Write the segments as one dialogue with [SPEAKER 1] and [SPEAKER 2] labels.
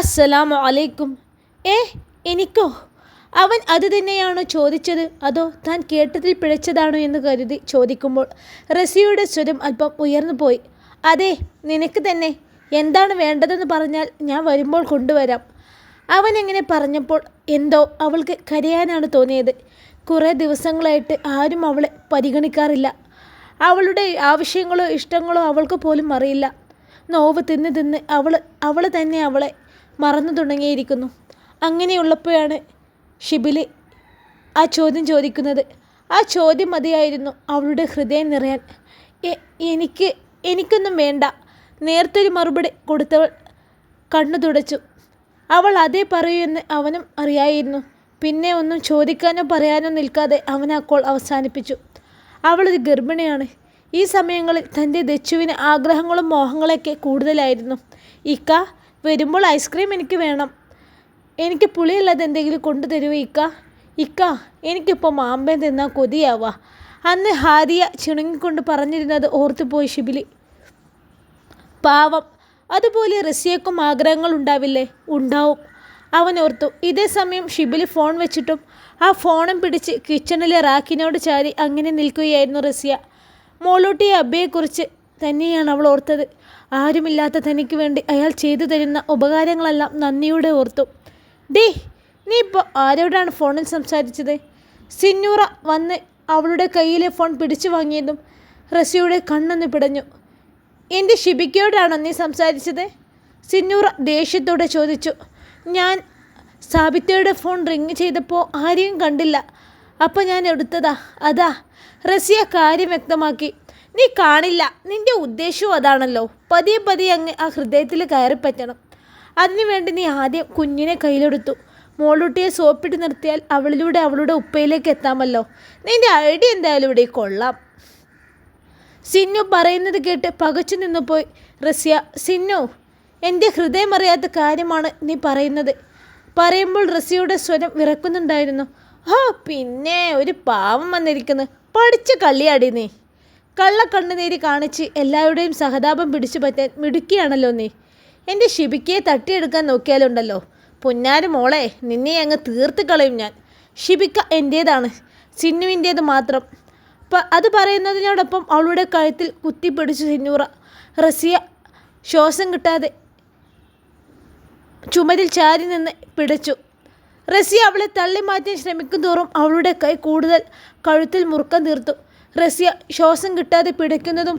[SPEAKER 1] അസ്സലാമു അലൈക്കും. ഏ എനിക്കോ? അവൻ അത് തന്നെയാണോ ചോദിച്ചത്? അതോ താൻ കേട്ടതിൽ പിഴച്ചതാണോ എന്ന് കരുതി ചോദിക്കുമ്പോൾ റസിയുടെ സ്വരം അല്പം ഉയർന്നു പോയി. അതെ നിനക്ക് തന്നെ. എന്താണ് വേണ്ടതെന്ന് പറഞ്ഞാൽ ഞാൻ വരുമ്പോൾ കൊണ്ടുവരാം. അവൻ എങ്ങനെ പറഞ്ഞപ്പോൾ എന്തോ അവൾക്ക് കരയാനാണ് തോന്നിയത്. കുറേ ദിവസങ്ങളായിട്ട് ആരും അവളെ പരിഗണിക്കാറില്ല. അവളുടെ ആവശ്യങ്ങളോ ഇഷ്ടങ്ങളോ അവൾക്ക് പോലും അറിയില്ല. നോവ് തിന്ന് തിന്ന് അവൾ അവൾ തന്നെ അവളെ മറന്നു തുടങ്ങിയിരിക്കുന്നു. അങ്ങനെയുള്ളപ്പോഴാണ് ഷിബിലി ആ ചോദ്യം ചോദിക്കുന്നത്. ആ ചോദ്യം മതിയായിരുന്നു അവളുടെ ഹൃദയം നിറയാൻ. എനിക്ക് എനിക്കൊന്നും വേണ്ട. നേരത്തൊരു മറുപടി കൊടുത്തവൾ കണ്ണു തുടച്ചു. അവൾ അതേ പറയൂ എന്ന് അവനും അറിയായിരുന്നു. പിന്നെ ഒന്നും ചോദിക്കാനോ പറയാനോ നിൽക്കാതെ അവൻ അവസാനിപ്പിച്ചു. അവളൊരു ഗർഭിണിയാണ്. ഈ സമയങ്ങളിൽ തന്റെ ദച്ചുവിന് ആഗ്രഹങ്ങളും മോഹങ്ങളൊക്കെ കൂടുതലായിരുന്നു. ഇക്ക വരുമ്പോൾ ഐസ്ക്രീം എനിക്ക് വേണം. എനിക്ക് പുളിയുള്ളത് എന്തെങ്കിലും കൊണ്ടു തരുമോ ഇക്ക? ഇക്ക എനിക്കിപ്പോൾ മാമ്പേ തിന്നാൽ കൊതിയാവാ. അന്ന് ഹാരിയ ചിണുങ്ങിക്കൊണ്ട് പറഞ്ഞിരുന്നത് ഓർത്തുപോയി ശിബിലി. പാവം അതുപോലെ റസിയക്കും ആഗ്രഹങ്ങൾ ഉണ്ടാവില്ലേ? ഉണ്ടാവും. അവൻ ഓർത്തു ഇതേ സമയം ഷിബിലി ഫോൺ വെച്ചിട്ടും ആ ഫോണും പിടിച്ച് കിച്ചണിലെ റാക്കിനോട് ചാരി അങ്ങനെ നിൽക്കുകയായിരുന്നു റസിയ. മോളൂട്ടിയെ അബ്ബയെക്കുറിച്ച് തന്നെയാണ് അവൾ ഓർത്തത്. ആരുമില്ലാത്ത തനിക്ക് വേണ്ടി അയാൾ ചെയ്തു തരുന്ന ഉപകാരങ്ങളെല്ലാം നന്ദിയോടെ ഓർത്തു. ഡേ നീ ഇപ്പോൾ ആരോടാണ് ഫോണിൽ സംസാരിച്ചത്? സിന്നൂറ വന്ന് അവളുടെ കയ്യിലെ ഫോൺ പിടിച്ചു വാങ്ങിയതും റസിയുടെ കണ്ണൊന്ന് പിടഞ്ഞു. എന്റെ ഷിബിക്കയോടാണോ നീ സംസാരിച്ചത്? സിന്നൂറ ദേഷ്യത്തോടെ ചോദിച്ചു. ഞാൻ സാബിത്തയുടെ ഫോൺ റിങ് ചെയ്തപ്പോൾ ആരെയും കണ്ടില്ല. അപ്പോൾ ഞാൻ എടുത്തതാ. അതാ. റസിയ കാര്യം വ്യക്തമാക്കി. നീ കാണില്ല. നിന്റെ ഉദ്ദേശവും അതാണല്ലോ. പതിയെ പതിയെ അങ്ങ് ആ ഹൃദയത്തിൽ കയറിപ്പറ്റണം അതിനുവേണ്ടി നീ ആദ്യം കുഞ്ഞിനെ കയ്യിലെടുത്തു. മോളൂട്ടിയെ സോപ്പിട്ട് നിർത്തിയാൽ അവളിലൂടെ അവളുടെ ഉപ്പയിലേക്ക് എത്താമല്ലോ. നിന്റെ ഐഡി എന്തായാലും ഇവിടെ കൊള്ളാം. സിന്നു പറയുന്നത് കേട്ട് പകച്ചു നിന്നുപോയി റസ്യ സിന്നു എന്റെ ഹൃദയമറിയാത്ത കാര്യമാണ് നീ പറയുന്നത്. പറയുമ്പോൾ റസിയുടെ സ്വരം വിറക്കുന്നുണ്ടായിരുന്നു. ആ പിന്നെ ഒരു പാവം വന്നിരിക്കുന്നു. പഠിച്ച കള്ളിയാടി നീ. കള്ള കണ്ണുനീര് കാണിച്ച് എല്ലാവരുടെയും സഹതാപം പിടിച്ചു പറ്റാൻ മിടുക്കിയാണല്ലോ നീ. എന്റെ ഷിബിക്കയെ തട്ടിയെടുക്കാൻ നോക്കിയാലുണ്ടല്ലോ. പൊന്നാര് മോളെ നിന്നെ അങ്ങ് തീർത്ത് കളയും ഞാൻ. ഷിബിക്ക എന്റേതാണ് സിന്നുവിന്റേത് മാത്രം. അത് പറയുന്നതിനോടൊപ്പം അവളുടെ കഴുത്തിൽ കുത്തിപ്പിടിച്ചു സിന്നൂറ. റസിയ ശ്വാസം കിട്ടാതെ ചുമരിൽ ചാരി നിന്ന് പിടച്ചു. റസിയ അവളെ തള്ളി മാറ്റാൻ ശ്രമിക്കും തോറും അവളുടെ കൈ കൂടുതൽ കഴുത്തിൽ മുറുക്കം തീർത്തു. റസിയ ശ്വാസം കിട്ടാതെ പിടയ്ക്കുന്നതും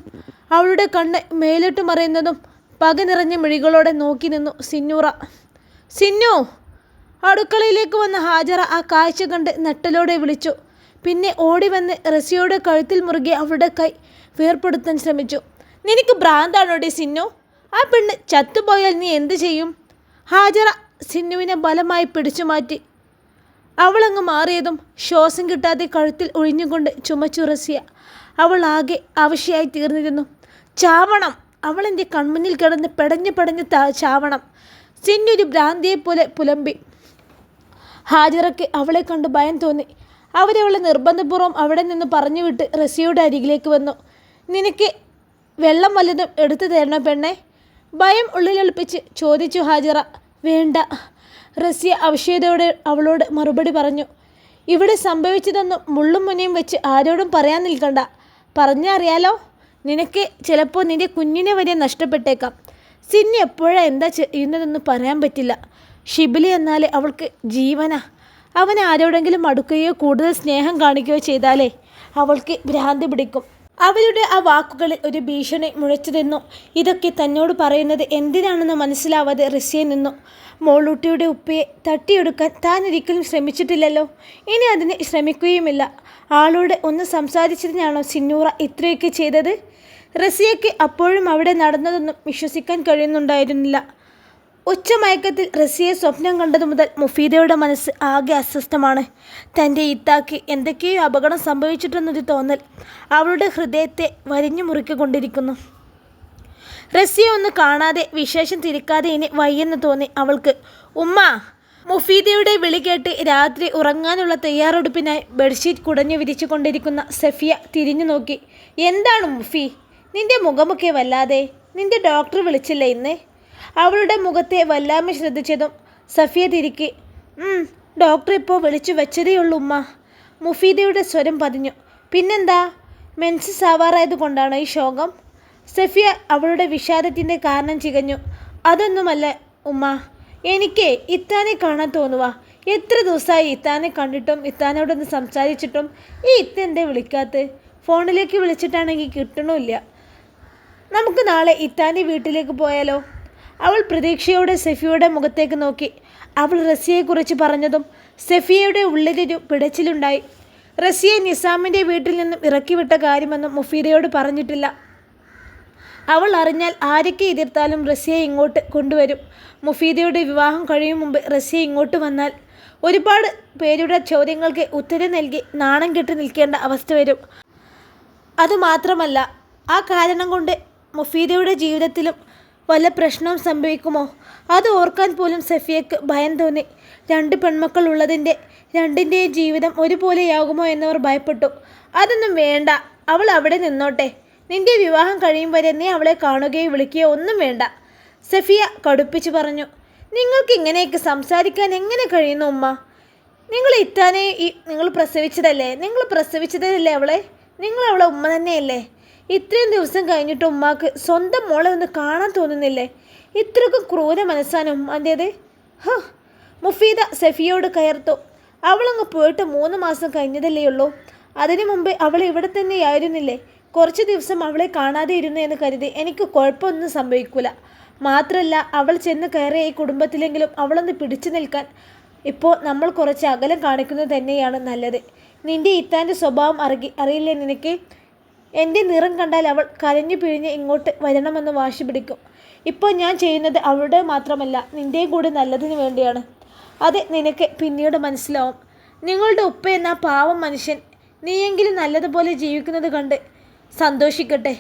[SPEAKER 1] അവളുടെ കണ്ണ് മേലിട്ട് മറയുന്നതും പക നിറഞ്ഞ മിഴികളോടെ നോക്കി നിന്നു സിന്നൂറ. സിന്നു അടുക്കളയിലേക്ക് വന്ന ഹാജറ ആ കാഴ്ച കണ്ട് നെട്ടലോടെ വിളിച്ചു. പിന്നെ ഓടി വന്ന് റസിയോടെ കഴുത്തിൽ മുറുകെ അവളുടെ കൈ വേർപ്പെടുത്താൻ ശ്രമിച്ചു. നിനക്ക് ഭ്രാന്താണോടി സിന്നു? ആ പെണ്ണ് ചത്തുപോയാൽ നീ എന്ത് ചെയ്യും? ഹാജറ സിന്നുവിനെ ബലമായി പിടിച്ചു മാറ്റി അവളങ്ങ് മാറിയതും ശ്വാസം കിട്ടാതെ കഴുത്തിൽ ഒഴിഞ്ഞുകൊണ്ട് ചുമച്ചുറസിയ. അവൾ ആകെ അവശയായി തീർന്നിരുന്നു. ചാവണം. അവൾ എന്റെ കൺമുന്നിൽ കിടന്ന് പെടഞ്ഞു പെടഞ്ഞ് ചാവണം. സിന്നൊരു ഭ്രാന്തിയെപ്പോലെ പുലമ്പി. ഹാജിറയ്ക്ക് അവളെ കണ്ട് ഭയം തോന്നി. അവരവളെ നിർബന്ധപൂർവം അവിടെ നിന്ന് പറഞ്ഞു വിട്ട് റസിയുടെ അരികിലേക്ക് വന്നു. നിനക്ക് വെള്ളം വല്ലതും എടുത്തു തരണോ പെണ്ണെ? ഭയം ഉള്ളിലൊളിപ്പിച്ച് ചോദിച്ചു ഹാജിറ. വേണ്ട. റസിയ അവശയതയോടെ അവളോട് മറുപടി പറഞ്ഞു. ഇവിടെ സംഭവിച്ചതൊന്നും മുള്ളും മുനയും വെച്ച് ആരോടും പറയാൻ നിൽക്കണ്ട. പറഞ്ഞറിയാലോ നിനക്ക് ചിലപ്പോൾ നിന്റെ കുഞ്ഞിനെ വരെ നഷ്ടപ്പെട്ടേക്കാം. സിന്നി എപ്പോഴാണ് എന്താ ചെയ്യുന്നതെന്ന് പറയാൻ പറ്റില്ല. ഷിബിലി എന്നാൽ അവൾക്ക് ജീവന. അവൻ ആരോടെങ്കിലും അടുക്കുകയോ കൂടുതൽ സ്നേഹം കാണിക്കുകയോ ചെയ്താലേ അവൾക്ക് ഭ്രാന്തി പിടിക്കും. അവരുടെ ആ വാക്കുകളിൽ ഒരു ഭീഷണി മുഴച്ചു ഇതൊക്കെ തന്നോട് പറയുന്നത് എന്തിനാണെന്ന് മനസ്സിലാവാതെ റിസിയെ നിന്നു. മോളൂട്ടിയുടെ ഉപ്പയെ തട്ടിയെടുക്കാൻ താൻ ഒരിക്കലും ശ്രമിച്ചിട്ടില്ലല്ലോ. ഇനി അതിന് ശ്രമിക്കുകയുമില്ല. ആളോട് ഒന്ന് സംസാരിച്ചതിനാണോ സിന്നൂറ ഇത്രയൊക്കെ ചെയ്തത്? റസിയയ്ക്ക് അപ്പോഴും അവിടെ നടന്നതൊന്നും വിശ്വസിക്കാൻ കഴിയുന്നുണ്ടായിരുന്നില്ല. ഉച്ചമയക്കത്തിൽ റസിയെ സ്വപ്നം കണ്ടതു മുതൽ മുഫീദയുടെ മനസ്സ് ആകെ അസ്വസ്ഥമാണ്. തന്റെ ഇത്താക്ക് എന്തൊക്കെയോ അപകടം സംഭവിച്ചിട്ടെന്നൊരു തോന്നൽ അവളുടെ ഹൃദയത്തെ വരിഞ്ഞു മുറിക്കൊണ്ടിരിക്കുന്നു റസിയെ ഒന്ന് കാണാതെ വിശേഷം തിരിക്കാതെ ഇനി വയ്യെന്ന് തോന്നി അവൾക്ക്. ഉമ്മ മുഫീദയുടെ വിളി കേട്ട് രാത്രി ഉറങ്ങാനുള്ള തയ്യാറെടുപ്പിനായി ബെഡ്ഷീറ്റ് കുടഞ്ഞു വിരിച്ചു കൊണ്ടിരിക്കുന്ന സഫിയ തിരിഞ്ഞു നോക്കി. എന്താണ് മുഫി? നിന്റെ മുഖമൊക്കെ വല്ലാതെ. നിന്റെ ഡോക്ടർ വിളിച്ചില്ലേ ഇന്ന്? അവളുടെ മുഖത്തെ വല്ലാമ ശ്രദ്ധിച്ചതും സഫിയ തിരിക്കി ഡോക്ടർ ഇപ്പോൾ വിളിച്ചു വെച്ചതേയുള്ളൂ ഉമ്മ. മുഫീദയുടെ സ്വരം പതിഞ്ഞു. പിന്നെന്താ? മെൻസസ് ആവാറായത് കൊണ്ടാണോ ഈ ശോകം? സഫിയ അവളുടെ വിഷാദത്തിന്റെ കാരണം ചികഞ്ഞു. അതൊന്നുമല്ല ഉമ്മ. എനിക്ക് ഇത്താനെ കാണാൻ തോന്നുക എത്ര ദിവസമായി ഇത്താനെ കണ്ടിട്ടും ഇത്താനോടൊന്ന് സംസാരിച്ചിട്ടും ഈ ഇത്ത എന്തേ വിളിക്കാത്ത? ഫോണിലേക്ക് വിളിച്ചിട്ടാണെങ്കിൽ കിട്ടണമില്ല നമുക്ക് നാളെ ഇത്താന്റെ വീട്ടിലേക്ക് പോയാലോ? അവൾ പ്രതീക്ഷയോടെ സെഫിയുടെ മുഖത്തേക്ക് നോക്കി. അവൾ റസിയെക്കുറിച്ച് പറഞ്ഞതും സെഫിയയുടെ ഉള്ളിലൊരു പിടച്ചിലുണ്ടായി. റസിയെ നിസാമിന്റെ വീട്ടിൽ നിന്നും ഇറക്കിവിട്ട കാര്യമൊന്നും മുഫീദയോട് പറഞ്ഞിട്ടില്ല. അവൾ അറിഞ്ഞാൽ ആരൊക്കെ എതിർത്താലും റസിയെ ഇങ്ങോട്ട് കൊണ്ടുവരും. മുഫീദയുടെ വിവാഹം കഴിയും മുമ്പ് റസിയ ഇങ്ങോട്ട് വന്നാൽ ഒരുപാട് പേരുടെ ചോദ്യങ്ങൾക്ക് ഉത്തരം നൽകി നാണം കെട്ട് നിൽക്കേണ്ട അവസ്ഥ വരും. അതുമാത്രമല്ല ആ കാരണം കൊണ്ട് മുഫീദയുടെ ജീവിതത്തിലും വല്ല പ്രശ്നവും സംഭവിക്കുമോ? അത് ഓർക്കാൻ പോലും സഫിയക്ക് ഭയം തോന്നി. രണ്ട് പെൺമക്കൾ ഉള്ളതിന്റെ രണ്ടിന്റെയും ജീവിതം ഒരുപോലെയാകുമോ എന്നവർ ഭയപ്പെട്ടു. അതൊന്നും വേണ്ട. അവൾ അവിടെ നിന്നോട്ടെ. നിന്റെ വിവാഹം കഴിയും വരെ നീ അവളെ കാണുകയോ വിളിക്കുകയോ ഒന്നും വേണ്ട സഫിയ കടുപ്പിച്ചു പറഞ്ഞു. നിങ്ങൾക്ക് ഇങ്ങനെയൊക്കെ സംസാരിക്കാൻ എങ്ങനെ കഴിയുന്നു ഉമ്മ? നിങ്ങൾ ഇത്താനെ ഈ നിങ്ങൾ പ്രസവിച്ചതല്ലേ? നിങ്ങൾ പ്രസവിച്ചതല്ലേ അവളെ? നിങ്ങൾ അവളെ ഉമ്മ തന്നെയല്ലേ? ഇത്രയും ദിവസം കഴിഞ്ഞിട്ട് ഉമ്മാക്ക് സ്വന്തം മോളെ ഒന്ന് കാണാൻ തോന്നുന്നില്ലേ? ഇത്രക്കും ക്രൂര മനസ്സാണ് ഉമ്മാന്റേത് ഹ മുഫീദ സെഫിയോട് കയർത്തു. അവളങ്ങ് പോയിട്ട് മൂന്ന് മാസം കഴിഞ്ഞതല്ലേ ഉള്ളൂ. അതിനു മുമ്പ് അവൾ ഇവിടെ തന്നെയായിരുന്നില്ലേ കുറച്ച് ദിവസം അവളെ കാണാതെ ഇരുന്നു എന്ന് കരുതി എനിക്ക് കുഴപ്പമൊന്നും സംഭവിക്കൂല. മാത്രമല്ല അവൾ ചെന്ന് കയറിയ ഈ കുടുംബത്തിലെങ്കിലും അവളൊന്ന് പിടിച്ചു നിൽക്കാൻ. ഇപ്പോൾ നമ്മൾ കുറച്ച് അകലം കാണിക്കുന്നത് തന്നെയാണ് നല്ലത്. നിന്റെ ഇത്താന്റെ സ്വഭാവം അറിയി അറിയില്ലേ നിനക്ക്? എന്റെ നിറം കണ്ടാൽ അവൾ കരഞ്ഞു പിഴിഞ്ഞ് ഇങ്ങോട്ട് വരണമെന്ന് വാശി പിടിക്കും. ഇപ്പോൾ ഞാൻ ചെയ്യുന്നത് അവളുടെ മാത്രമല്ല നിന്റെയും കൂടി നല്ലതിന് വേണ്ടിയാണ്. അത് നിനക്ക് പിന്നീട് മനസ്സിലാവും. നിങ്ങളുടെ ഉപ്പ എന്ന പാവം മനുഷ്യൻ നീയെങ്കിലും നല്ലതുപോലെ ജീവിക്കുന്നത് കണ്ട് സന്തോഷിക്കട്ടെ.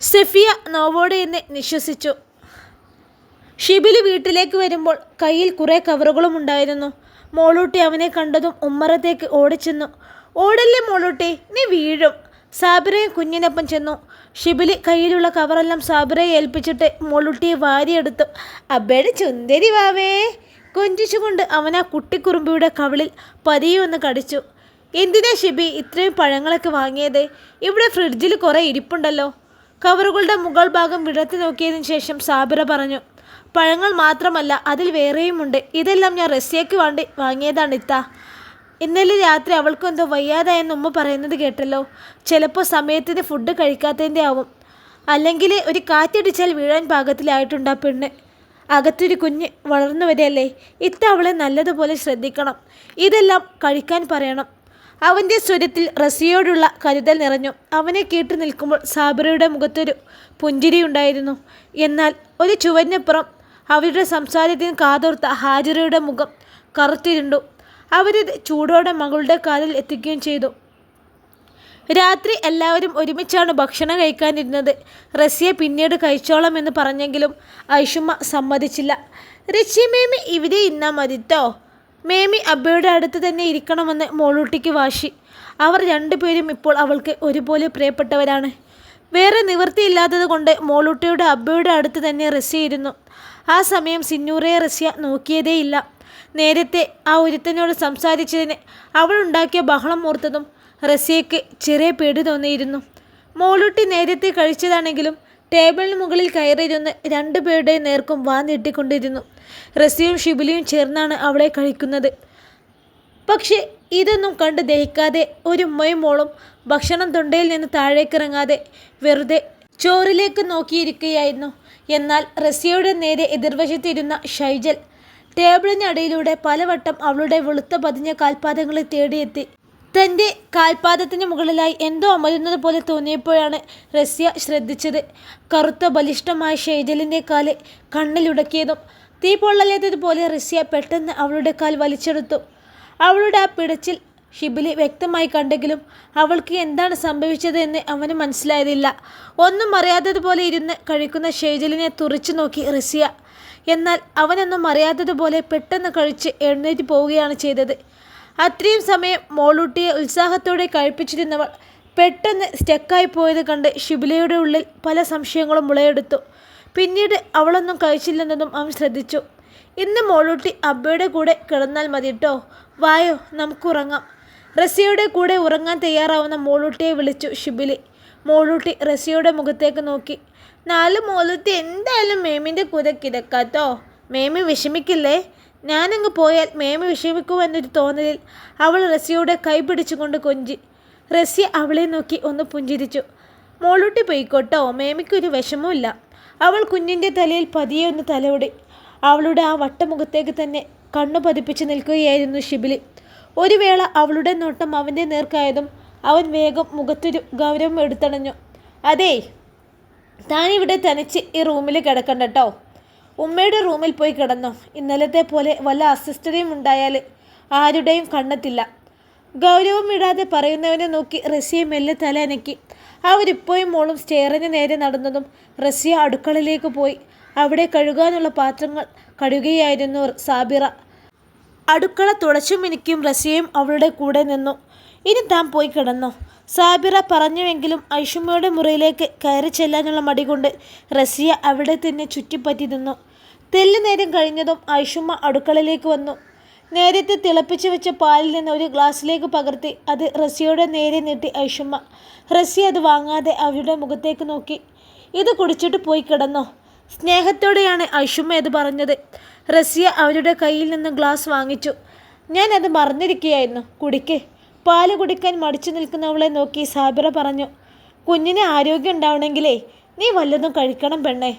[SPEAKER 1] സെഫിയ നോവോടെ എന്ന് നിശ്വസിച്ചു. ഷിബിലി വീട്ടിലേക്ക് വരുമ്പോൾ കയ്യിൽ കുറേ കവറുകളും ഉണ്ടായിരുന്നു. മോളൂട്ടി അവനെ കണ്ടതും ഉമ്മറത്തേക്ക് ഓടിച്ചെന്നു. ഓടല്ലേ മോളൂട്ടി നീ വീഴും. സാബിറയെ കുഞ്ഞിനൊപ്പം ചെന്നു. ഷിബിലി കയ്യിലുള്ള കവറെല്ലാം സാബിറയെ ഏൽപ്പിച്ചിട്ട് മുളുട്ടിയെ വാരിയെടുത്തു. അബ്ബയുടെ ചുന്ദരി വാവേ! കൊഞ്ചിച്ചുകൊണ്ട് അവൻ ആ കുട്ടിക്കുറുമ്പിയുടെ കവിളിൽ പതിയെ ഒന്ന് കടിച്ചു. എന്തിനാ ഷിബി ഇത്രയും പഴങ്ങളൊക്കെ വാങ്ങിയത്? ഇവിടെ ഫ്രിഡ്ജിൽ കുറേ ഇരിപ്പുണ്ടല്ലോ. കവറുകളുടെ മുകൾ ഭാഗം വിടർത്തി നോക്കിയതിന് ശേഷം സാബിറ പറഞ്ഞു പഴങ്ങൾ മാത്രമല്ല അതിൽ വേറെയുമുണ്ട്. ഇതെല്ലാം ഞാൻ റസ്യയ്ക്ക് വേണ്ടി വാങ്ങിയതാണ് ഇത്ത. ഇന്നലെ രാത്രി അവൾക്കും എന്തോ വയ്യാതായെന്ന് ഉമ്മ പറയുന്നത് കേട്ടല്ലോ. ചിലപ്പോൾ സമയത്തിന് ഫുഡ് കഴിക്കാത്തതിന്റെ ആവും. അല്ലെങ്കിൽ ഒരു കാറ്റടിച്ചാൽ വീഴാൻ പാകത്തിലായിട്ടുണ്ട് ആ പെണ്ണ്. അകത്തൊരു കുഞ്ഞ് വളർന്നു വരികയല്ലേ? ഇത്ത അവളെ നല്ലതുപോലെ ശ്രദ്ധിക്കണം. ഇതെല്ലാം കഴിക്കാൻ പറയണം. അവന്റെ സ്വരത്തിൽ റസിയോടുള്ള കരുതൽ നിറഞ്ഞു. അവനെ കേട്ട് നിൽക്കുമ്പോൾ സാബറയുടെ മുഖത്തൊരു പുഞ്ചിരി ഉണ്ടായിരുന്നു. എന്നാൽ ഒരു ചുവന്നപ്പുറം അവരുടെ സംസാരത്തിന് കാതോർത്ത ഹാജിറയുടെ മുഖം കറുത്തിരുണ്ടു. അവരിത് ചൂടോടെ മകളുടെ കാലിൽ എത്തിക്കുകയും ചെയ്തു. രാത്രി എല്ലാവരും ഒരുമിച്ചാണ് ഭക്ഷണം കഴിക്കാനിരുന്നത്. റസിയ പിന്നീട് കഴിച്ചോളാം എന്ന് പറഞ്ഞെങ്കിലും ഐഷുമ്മ സമ്മതിച്ചില്ല. റച്ചി മേമി ഇവിടെ ഇന്നാ മതിട്ടോ? മേമി അബ്ബയുടെ അടുത്ത് തന്നെ ഇരിക്കണമെന്ന് മോളൂട്ടിക്ക് വാശി. അവർ രണ്ടുപേരും ഇപ്പോൾ അവൾക്ക് ഒരുപോലെ പ്രിയപ്പെട്ടവരാണ്. വേറെ നിവൃത്തിയില്ലാത്തത് കൊണ്ട് മോളൂട്ടിയുടെ അബ്ബയുടെ അടുത്ത് തന്നെ റസിയ ഇരുന്നു. ആ സമയം സിന്നൂറയെ റസിയ നോക്കിയതേയില്ല. നേരത്തെ ആ ഒരുത്തനോട് സംസാരിച്ചതിന് അവൾ ഉണ്ടാക്കിയ ബഹളം ഓർത്തതും റസിയയ്ക്ക് ചെറിയ പേടി തോന്നിയിരുന്നു. മോളൂട്ടി നേരത്തെ കഴിച്ചതാണെങ്കിലും ടേബിളിന് മുകളിൽ കയറിയിരുന്ന് രണ്ടുപേരുടെ നേർക്കും വാ നീട്ടിക്കൊണ്ടിരുന്നു. റസിയും ഷിബിലിയും ചേർന്നാണ് അവളെ കഴിക്കുന്നത്. പക്ഷേ ഇതൊന്നും കണ്ട് ദഹിക്കാതെ ഒരു ഉമ്മയും മോളും ഭക്ഷണം തൊണ്ടയിൽ നിന്ന് താഴേക്കിറങ്ങാതെ വെറുതെ ചോറിലേക്ക് നോക്കിയിരിക്കുകയായിരുന്നു. എന്നാൽ റസിയയുടെ നേരെ എതിർവശത്തിരുന്ന ഷൈജൽ ടേബിളിനടിയിലൂടെ പലവട്ടം അവളുടെ വെളുത്ത പതിഞ്ഞ കാൽപാദങ്ങളെ തേടിയെത്തി. തന്റെ കാൽപാദത്തിന് മുകളിലായി എന്തോ അമരുന്നത് പോലെ തോന്നിയപ്പോഴാണ് റസ്യ ശ്രദ്ധിച്ചത്. കറുത്ത ബലിഷ്ഠമായ ഷെയ്ജലിന്റെ കാൽ കണ്ണിലുടക്കിയതും തീ പൊള്ളലേറ്റതുപോലെ റസ്യ പെട്ടെന്ന് അവളുടെ കാൽ വലിച്ചെടുത്തു. അവളുടെ ആ പിടച്ചിൽ ഷിബിലി വ്യക്തമായി കണ്ടെങ്കിലും അവൾക്ക് എന്താണ് സംഭവിച്ചതെന്ന് അവന് മനസ്സിലായതില്ല. ഒന്നും അറിയാത്തതുപോലെ ഇരുന്ന് കഴിക്കുന്ന ഷെയ്ജലിനെ തുറച്ചു നോക്കി റസിയ എന്നാൽ അവനൊന്നും അറിയാത്തതുപോലെ പെട്ടെന്ന് കഴിച്ച് എഴുന്നേറ്റ് പോവുകയാണ് ചെയ്തത്. അത്രയും സമയം മോളൂട്ടിയെ ഉത്സാഹത്തോടെ കഴിപ്പിച്ചിരുന്നവൾ പെട്ടെന്ന് സ്റ്റക്കായി പോയത് കണ്ട് ഷിബിലയുടെ ഉള്ളിൽ പല സംശയങ്ങളും മുളയെടുത്തു. പിന്നീട് അവളൊന്നും കഴിച്ചില്ലെന്നതും അവൻ ശ്രദ്ധിച്ചു. ഇന്ന് മോളൂട്ടി അബ്ബയുടെ കൂടെ കിടന്നാൽ മതി കേട്ടോ വായോ നമുക്കുറങ്ങാം റസിയയുടെ കൂടെ ഉറങ്ങാൻ തയ്യാറാവുന്ന മോളൂട്ടിയെ വിളിച്ചു ഷിബിലി മോളൂട്ടി റസിയയുടെ മുഖത്തേക്ക് നോക്കി. നാല് മോളൂട്ടി എന്തായാലും മേമിന്റെ കൂടെ കിടക്കാട്ടോ മേമി വിഷമിക്കില്ലേ? ഞാനങ്ങ് പോയാൽ മേമി വിഷമിക്കുമെന്നൊരു തോന്നലിൽ അവൾ റസിയയുടെ കൈ പിടിച്ചുകൊണ്ട് കൊഞ്ചി. റസിയ അവളെ നോക്കി ഒന്ന് പുഞ്ചിരിച്ചു. മോളൂട്ടി പോയിക്കോട്ടോ? മേമിക്കൊരു വിഷമമില്ല അവൾ കുഞ്ഞിന്റെ തലയിൽ പതിയെ ഒന്ന് തലോടി. അവളുടെ ആ വട്ടമുഖത്തേക്ക് തന്നെ കണ്ണു പതിപ്പിച്ച് നിൽക്കുകയായിരുന്നു ഷിബിലി ഒരു വേള അവളുടെ നോട്ടം അവന്റെ നേർക്കായതും അവൻ വേഗം മുഖത്തൊരു ഗൗരവം എടുത്തണഞ്ഞു. അതേ താനിവിടെ തനിച്ച് ഈ റൂമിൽ കിടക്കണ്ട കേട്ടോ ഉമ്മയുടെ റൂമിൽ പോയി കിടന്നോ. ഇന്നലത്തെ പോലെ വല്ല അസ്വസ്ഥതയും ഉണ്ടായാൽ ആരുടെയും കണ്ണെത്തില്ല. ഗൗരവം ഇടാതെ പറയുന്നവനെ നോക്കി റസിയെ മെല്ലെ തല അനക്കി അവരിപ്പോഴും മോളും സ്റ്റെയറിന് നേരെ നടന്നതും റസിയ അടുക്കളയിലേക്ക് പോയി. അവിടെ കഴുകാനുള്ള പാത്രങ്ങൾ കഴുകുകയായിരുന്നു സാബിറ. അടുക്കള തുടച്ചും മിനിക്കും റസിയയും അവളുടെ കൂടെ നിന്നു. ഇനി താൻ പോയി കിടന്നോ. സാബിറ പറഞ്ഞുവെങ്കിലും ഐഷുമ്മയുടെ മുറിയിലേക്ക് കയറി ചെല്ലാനുള്ള മടി കൊണ്ട് റസിയ അവിടെ തന്നെ ചുറ്റിപ്പറ്റി നിന്നു. തെല്ലു നേരം കഴിഞ്ഞതും ഐഷുമ്മ അടുക്കളയിലേക്ക് വന്നു. നേരത്തെ തിളപ്പിച്ചു വെച്ച പാലിൽ നിന്ന് ഒരു ഗ്ലാസ്സിലേക്ക് പകർത്തി അത് റസിയയുടെ നേരെ നീട്ടി ഐഷുമ്മ. റസിയ അത് വാങ്ങാതെ അവരുടെ മുഖത്തേക്ക് നോക്കി. ഇത് കുടിച്ചിട്ട് പോയി കിടന്നോ? സ്നേഹത്തോടെയാണ് ഐഷുമ്മ അത് പറഞ്ഞത്. റസിയ അവരുടെ കയ്യിൽ നിന്ന് ഗ്ലാസ് വാങ്ങിച്ചു. ഞാൻ അത് മറന്നിരിക്കുകയായിരുന്നു. കുടിക്ക്. പാൽ കുടിക്കാൻ മടിച്ചു നിൽക്കുന്നവളെ നോക്കി സാബിറ പറഞ്ഞു കുഞ്ഞിന് ആരോഗ്യം ഉണ്ടാവണമെങ്കിലേ നീ വല്ലതും കഴിക്കണം പെണ്ണേ.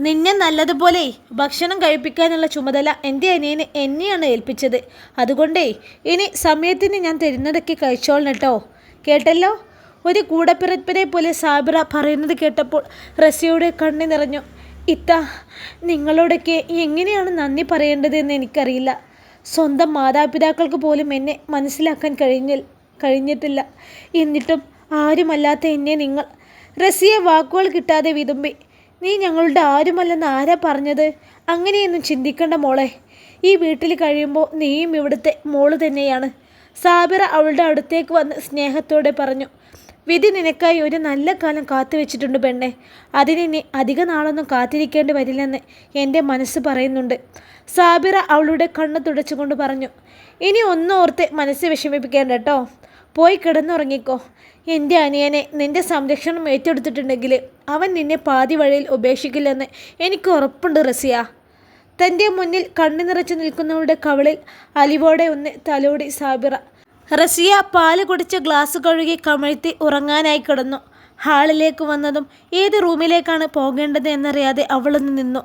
[SPEAKER 1] നിന്നെ നല്ലതുപോലെ ഭക്ഷണം കഴിപ്പിക്കാനുള്ള ചുമതല എന്റെ അനിയന് എന്നെയാണ് ഏൽപ്പിച്ചത്. അതുകൊണ്ടേ ഇനി സമയത്തിന് ഞാൻ തരുന്നതൊക്കെ കഴിച്ചോളണം കേട്ടോ. കേട്ടല്ലോ? ഒരു കൂടപ്പിറപ്പിനെ പോലെ സാബിറ പറയുന്നത് കേട്ടപ്പോൾ റസിയുടെ കണ്ണി നിറഞ്ഞു. ഇത്ത നിങ്ങളോടൊക്കെ എങ്ങനെയാണ് നന്ദി പറയേണ്ടതെന്ന് എനിക്കറിയില്ല. സ്വന്തം മാതാപിതാക്കൾക്ക് പോലും എന്നെ മനസ്സിലാക്കാൻ കഴിഞ്ഞിൽ കഴിഞ്ഞിട്ടില്ല. എന്നിട്ടും ആരുമല്ലാത്ത എന്നെ നിങ്ങൾ റസിയെ വാക്കുകൾ കിട്ടാതെ വിതുമ്പി നീ ഞങ്ങളുടെ ആരുമല്ലെന്ന് ആരാ പറഞ്ഞത്? അങ്ങനെയൊന്നും ചിന്തിക്കണ്ട മോളെ. ഈ വീട്ടിൽ കഴിയുമ്പോൾ നീയും ഇവിടുത്തെ മോൾ തന്നെയാണ്. സാബിറ അവളുടെ അടുത്തേക്ക് വന്ന് സ്നേഹത്തോടെ പറഞ്ഞു വിധി നിനക്കായി ഒരു നല്ല കാലം കാത്തു വെച്ചിട്ടുണ്ട് പെണ്ണെ. അതിനി അധിക നാളൊന്നും കാത്തിരിക്കേണ്ടി വരില്ലെന്ന് എന്റെ മനസ്സ് പറയുന്നുണ്ട്. സാബിറ അവളുടെ കണ്ണ് തുടച്ചുകൊണ്ട് പറഞ്ഞു ഇനി ഒന്നോർത്ത് മനസ്സ് വിഷമിപ്പിക്കേണ്ട കേട്ടോ പോയി കിടന്നുറങ്ങിക്കോ. എന്റെ അനിയനെ നിന്റെ സംരക്ഷണം ഏറ്റെടുത്തിട്ടുണ്ടെങ്കിൽ അവൻ നിന്നെ പാതി വഴിയിൽ ഉപേക്ഷിക്കില്ലെന്ന് എനിക്ക് ഉറപ്പുണ്ട് റസിയ. തന്റെ മുന്നിൽ കണ്ണു നിറച്ചു നിൽക്കുന്നവളുടെ കവളിൽ അലിവോടെ ഒന്ന് തലോടി സാബിറ റസിയ പാൽ കുടിച്ച് ഗ്ലാസ് കഴുകി കമഴ്ത്തി ഉറങ്ങാനായി കിടന്നു. ഹാളിലേക്ക് വന്നതും ഏത് റൂമിലേക്കാണ് പോകേണ്ടത് എന്നറിയാതെ അവളൊന്ന് നിന്നു.